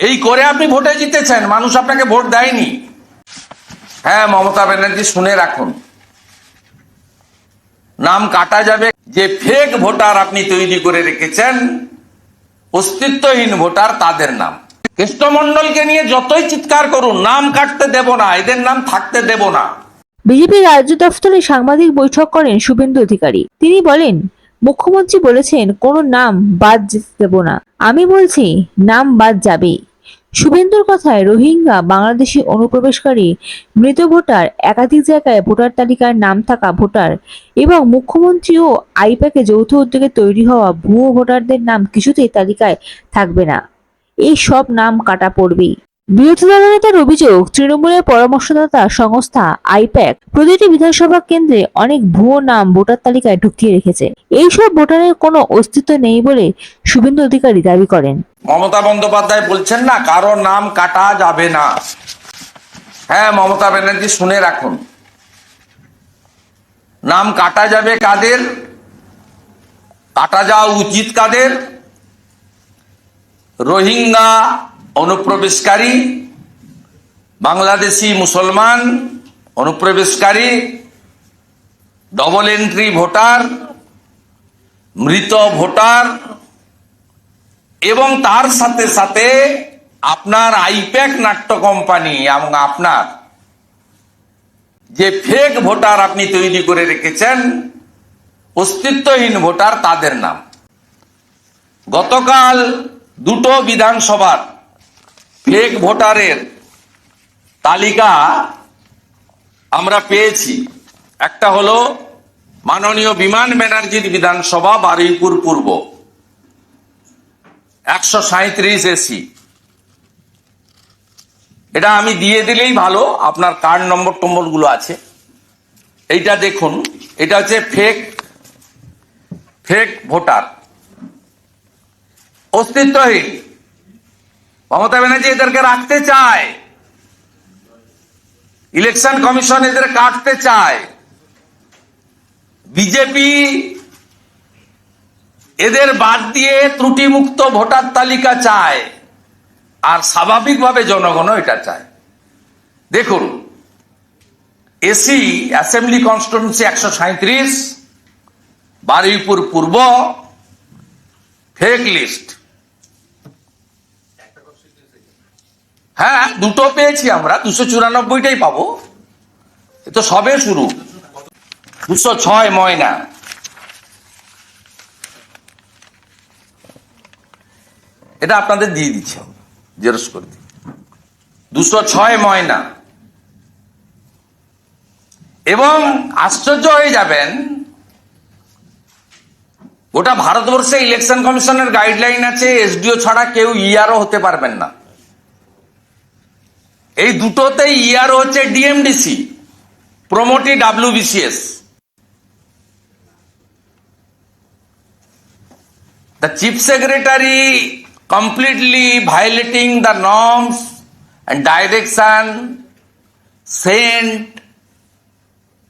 এই করে আপনি ভোটে জিতেছেন, মানুষ আপনাকে ভোট দেয়নি। হ্যাঁ মমতা ব্যানার্জি, শুনে রাখুন। নাম কাটা যাবে। যে ফেক ভোটার আপনি তৈরি করে রেখেছেন, অস্তিত্বহীন ভোটার তাদের নাম। কৃষ্ণমন্ডলকে নিয়ে যতই চিৎকার করুন, নাম কাটতে দেব না, এদের নাম থাকতে দেব না। বিজেপি রাজ্য দফতরে সাংবাদিক বৈঠক করেন শুভেন্দু অধিকারী। তিনি বলেন, মুখ্যমন্ত্রী বলেছেন, কোনো নাম বাদ যেতে দেব না। আমি বলছি, নাম বাদ যাবেই। শুভেন্দুর কথায় রোহিঙ্গা বাংলাদেশি অনুপ্রবেশকারী মৃত ভোটার একাধিক জায়গায় ভোটার তালিকার নাম থাকা ভোটার এবং মুখ্যমন্ত্রী ও আইপ্যাকে যৌথ উদ্যোগে তৈরি হওয়া ভুয়ো ভোটারদের নাম কিছুতেই তালিকায় থাকবে না। এই সব নাম কাটা পড়বেই। বিরোধী দলনেতার অভিযোগ, তৃণমূলের পরামর্শদাতা সংস্থা আইপ্যাক প্রতিটি বিধানসভা কেন্দ্রে অনেক ভুয়ো নাম ভোটার তালিকায় ঢুকিয়ে রেখেছে। এইসব ভোটারের কোনো অস্তিত্ব নেই বলে শুভেন্দু অধিকারী দাবি করেন। মমতা বন্দ্যোপাধ্যায় বলছেন না, কারও নাম কাটা যাবে না। হ্যাঁ মমতা ব্যানার্জি শুনে রাখুন। নাম কাটা যাবে কাদের? কাটা যাওয়া উচিত কাদের? রোহিঙ্গা অনুপ্রবেশকারী, বাংলাদেশি মুসলমান, অনুপ্রবেশকারী ডবল এন্ট্রি ভোটার, মৃত ভোটার এবং তার সাথে সাথে আপনার আইপ্যাক নাট্য কোম্পানি এবং আপনার যে ফেক ভোটার আপনি তৈরি করে রেখেছেন, অস্তিত্বহীন ভোটার তাদের নাম। গতকাল দুটো বিধানসভার ফেক ভোটারের তালিকা আমরা পেয়েছি। একটা হলো মাননীয় বিমান ব্যানার্জির বিধানসভা বারুইপুর পূর্ব। একশো সাঁত্রিশ এসি এটা আমি দিয়ে দিলেই ভালো, আপনার কার্ড নম্বর টম্বরগুলো আছে। এইটা দেখুন, এটা হচ্ছে ফেক ফেক ভোটার অস্তিত্বহীন। মমতা ব্যানার্জি এদেরকে রাখতে চায়। ইলেকশন কমিশন এদের কাটতে চায়। বিজেপি এদের বাদ দিয়ে ত্রুটিমুক্ত ভোটার তালিকা চায়। আর স্বাভাবিকভাবে জনগণও এটা চায়। দেখুন, এসি, অ্যাসেম্বলি কনস্টিটুয়েন্সি একশো সাঁত্রিশ বারুইপুর পূর্ব, ফেক লিস্ট। হ্যাঁ দুটো পেয়েছি আমরা, দুশো চুরানব্বইটাই পাবো। এ তো সবে শুরু। দুশো ছয় ময়না। এটা আপনাদের দিয়ে দিচ্ছি জেরক্স করে দিই। দুশো ছয় ময়না। এবং আশ্চর্য হয়ে যাবেন, গোটা ভারতবর্ষে ইলেকশন কমিশনের গাইডলাইন আছে, এসডিও ছাড়া কেউ ইআরও হতে পারবেন না। এই দুটোতে ইয়ার হচ্ছে DM DC promotee W BCS the chief secretary completely violating the norms and direction sent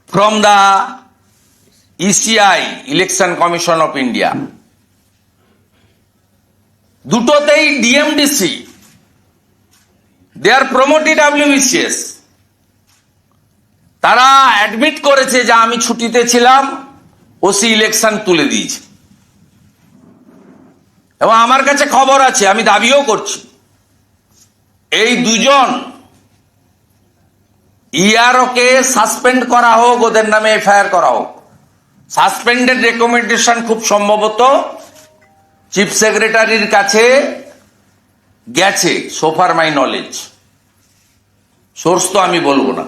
from the ECI election commission of India দুটোতেই DM DC they are promoted WBCS তারা অ্যাডমিট করেছে যে আমি ছুটিতে ছিলাম, ওসি ইলেকশন তুলে দিয়েছে। এবং আমার কাছে খবর আছে, আমি দাবিও করছি। এই দুজন ইআরও কে সাসপেন্ড করা হোক, ওদের নামে এফআইআর করা হোক। সাসপেন্ডেড রেকমেন্ডেশন খুব সম্ভবত চিফ সেক্রেটারির কাছে গেছে সোফার মাই নলেজ সোর্স তো আমি বলব না।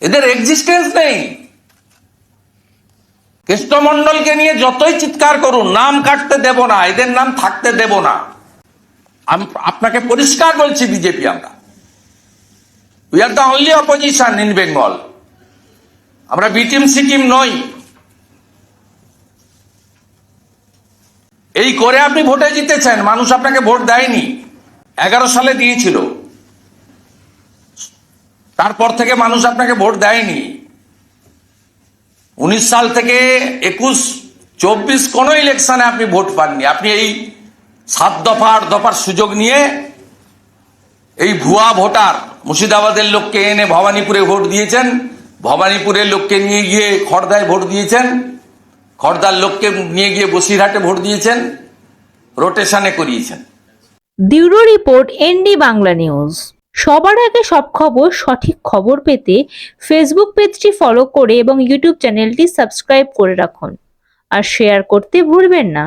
এদের এক্সিস্টেন্স নেই। কৃষ্ণমন্ডলকে নিয়ে যতই চিৎকার করুন, নাম কাটতে দেব না, এদের নাম থাকতে দেব না। আমি আপনাকে পরিষ্কার বলছি বিজেপি আমরা। We are the only opposition in Bengal আমরা বিটিম সিকিম নই। এই করে আপনি ভোটে জিতেছেন, মানুষ আপনাকে ভোট দেয়নি। এগারো সালে দিয়েছিল। তারপর থেকে মানুষ আপনাকে ভোট দেয়নি। উনিশ সাল থেকে একুশ, চব্বিশ কোনো ইলেকশনে আপনি ভোট পাননি। আপনি এই সাত দফা, আট দফার সুযোগ নিয়ে এই ভুয়া ভোটার, মুর্শিদাবাদের লোককে এনে ভবানীপুরে ভোট দিয়েছেন, ভবানীপুরের লোককে নিয়ে গিয়ে খড়দায় ভোট দিয়েছেন। খড়দার লোককে নিয়ে গিয়ে বসিরহাটে ভোট দিয়েছেন, রোটেশনে করিয়েছেন। Bureau report ND Bangla news. সবার আগে সব খবর, সঠিক খবর পেতে ফেসবুক পেজটি ফলো করে এবং ইউটিউব চ্যানেলটি সাবস্ক্রাইব করে রাখুন। আর শেয়ার করতে ভুলবেন না।